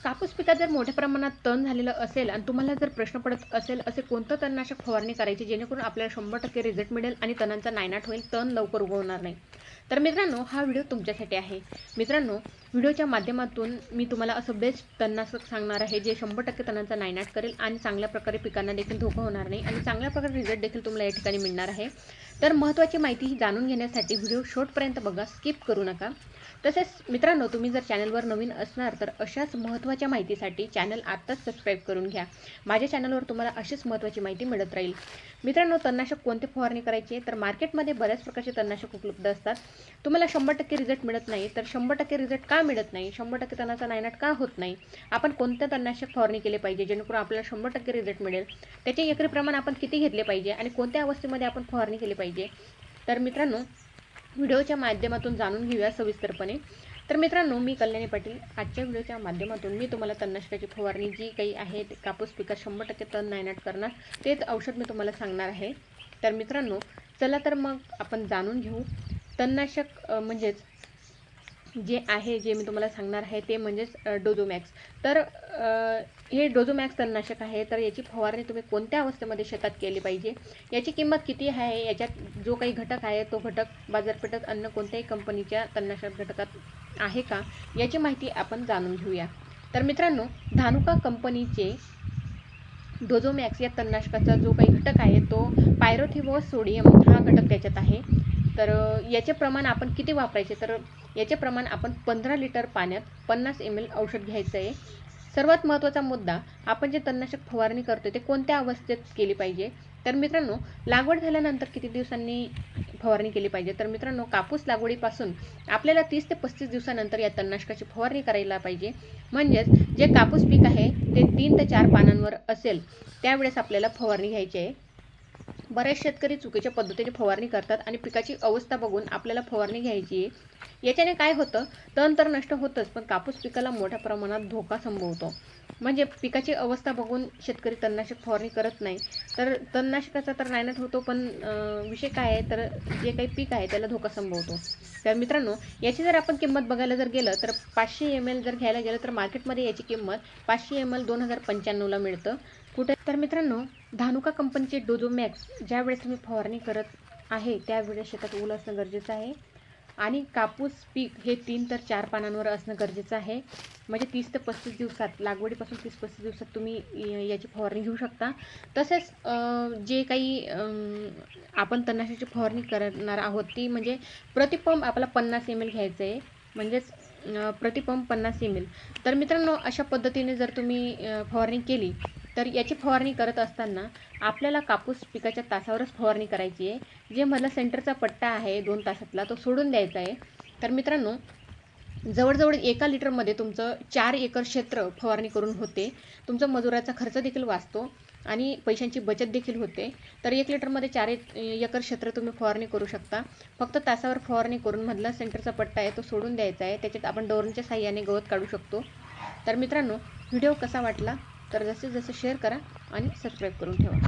कापूस पिकात जर मोठ्या प्रमाणात तण झालेलं असेल आणि तुम्हाला जर प्रश्न पडत असेल असे कोणतं तणनाशक फवारणी करायची जेणेकरून आपल्याला शंभर टक्के रिझल्ट मिळेल आणि तणांचा नायनाट होईल तण लवकर उगवणार नाही. तर मित्रांनो हा व्हिडिओ तुमच्यासाठी आहे. मित्रांनो व्हिडिओच्या माध्यमातून मी तुम्हाला असं बेस्ट तणनाशक सांगणार आहे जे शंभर टक्के तणांचा नायनाट करेल आणि चांगल्या प्रकारे पिकांना देखील धोका होणार नाही आणि चांगल्या प्रकारे रिझल्ट देखील तुम्हाला या ठिकाणी मिळणार आहे. तर महत्त्वाची माहिती ही जाणून घेण्यासाठी व्हिडिओ शॉर्टपर्यंत बघा स्किप करू नका. तसेच मित्रांनो तुम्ही जर चॅनलवर नवीन असणार तर अशाच महत्त्वाच्या माहितीसाठी चॅनल आत्ताच सबस्क्राईब करून घ्या. माझ्या चॅनलवर तुम्हाला अशीच महत्त्वाची माहिती मिळत राहील. मित्रांनो तणनाशक कोणते फवारणी करायचे? तर मार्केटमध्ये बऱ्याच प्रकारचे तणनाशक उपलब्ध असतात. तुम्हाला शंभर टक्के रिझल्ट मिळत नाही तर शंभर टक्के रिझल्ट का मिळत नाही. शंभर टक्के तणाचा नायनाट का होत नाही. आपण कोणत्या तणनाशक फवारणी केले पाहिजे? जेणेकरून आपल्याला शंभर टक्के रिझल्ट मिळेल. त्याचे एकरी प्रमाण आपण किती घेतले पाहिजे? आणि कोणत्या अवस्थेमध्ये आपण फवारणी केली पाहिजे? तर मित्रांनो व्हिडिओच्या माध्यमातून जाणून घेऊया सविस्तरपणे. तर मित्रांनो मी कल्याणी पाटील. आजच्या व्हिडिओच्या माध्यमातून मी तुम्हाला तणनाशकाची फवारणी जी काही आहे कापूस पिकात शंभर टक्के तण नायनाट करणार तेच औषध मी तुम्हाला सांगणार आहे. तर मित्रांनो चला तर मग आपण जाणून घेऊ. तणनाशक म्हणजेच जे आहे जे मी तुम्हाला सांगणार आहे ते म्हणजेच डोजोमॅक्स. तर हे डोझोमॅक्स तणनाशक आहे तर याची फवारणी तुम्ही कोणत्या अवस्थेमध्ये शेतात केली पाहिजे? याची किंमत किती आहे? याच्यात जो काही घटक आहे तो घटक बाजारपेठेत अन्य कोणत्याही कंपनीच्या तणनाशक घटकात आहे का? याची माहिती आपण जाणून घेऊया. तर मित्रांनो धानुका कंपनीचे डोझोमॅक्स या तणनाशकाचा जो काही घटक आहे तो पायरोथिवो सोडियम हा घटक त्याच्यात आहे. तर याचे प्रमाण आपण किती वापरायचे? तर याचे प्रमाण आपण पंधरा लिटर पाण्यात पन्नास एम एल औषध घ्यायचं आहे. सर्वात महत्त्वाचा मुद्दा आपण जे तणनाशक फवारणी करतो ते कोणत्या अवस्थेत केली पाहिजे? तर मित्रांनो लागवड झाल्यानंतर किती दिवसांनी फवारणी केली पाहिजे? तर मित्रांनो कापूस लागवडीपासून आपल्याला तीस ते पस्तीस दिवसानंतर या तणनाशकाची फवारणी करायला पाहिजे. म्हणजेच जे कापूस पीक आहे ते तीन ते चार पानांवर असेल त्यावेळेस आपल्याला फवारणी घ्यायची आहे. बरेच शेतकरी चुकीच्या पद्धतीने फवारणी करतात आणि पिकाची अवस्था बघून आपल्याला फवारणी घ्यायची आहे. याच्याने काय होतं? तण तर नष्ट होतंच पण कापूस पिकाला मोठ्या प्रमाणात धोका संभवतो. म्हणजे पिकाची अवस्था बघून शेतकरी तणनाशक फवारणी करत नाही. तर तणनाशकाचा तर नायनाट होतो पण विषय काय आहे? तर जे काही पीक आहे त्याला धोका संभवतो. तर मित्रांनो याची जर आपण किंमत बघायला जर गेलं तर पाचशे एम एल जर घ्यायला गेलं तर मार्केटमध्ये याची किंमत पाचशे एम एल दोन हजार पंच्याण्णवला मिळतं. कुठे? तर मित्रांनो धानुका कंपनीचे डोझोमॅक्स ज्यावेळेस तुम्ही फवारणी करत आहे त्यावेळेस शेतात ऊल असणं गरजेचं आहे. आणि कापूस पीक हे तीन तर चार पानांवर असणं गरजेचं आहे. म्हणजे तीस ते पस्तीस दिवसात लागवडीपासून तीस पस्तीस दिवसात तुम्ही याची फवारणी घेऊ शकता. तसेच जे काही आपण तणनाशकाची फवारणी करणार आहोत ती म्हणजे प्रतिपंप आपला पन्नास एम एल घ्यायचं आहे. म्हणजेच प्रतिपंप पन्नास एम एल तर मित्रांनो अशा पद्धतीने जर तुम्ही फवारणी केली तर याची फवारणी करत असताना आपल्याला कापूस पिकाच्या तासावरच फवारणी करायची आहे. जे मला सेंटरचा पट्टा आहे दोन तासातला तो सोडून द्यायचा आहे. तर मित्रांनो जवळजवळ एका लिटरमध्ये तुमचं चार एकर क्षेत्र फवारणी करून होते. तुमचा मजुराचा खर्च देखील वाचतो आणि पैशांची बचत देखील होते. तर एक लिटरमध्ये चार एक एकर क्षेत्र तुम्ही फवारणी करू शकता. फक्त तासावर फवारणी करून मधला सेंटरचा पट्टा आहे तो सोडून द्यायचा आहे. त्याच्यात आपण डोरनच्या साह्याने गवत काढू शकतो. तर मित्रांनो व्हिडिओ कसा वाटला? तर जसे जास्त शेअर करा आणि सबस्क्राईब करून ठेवा.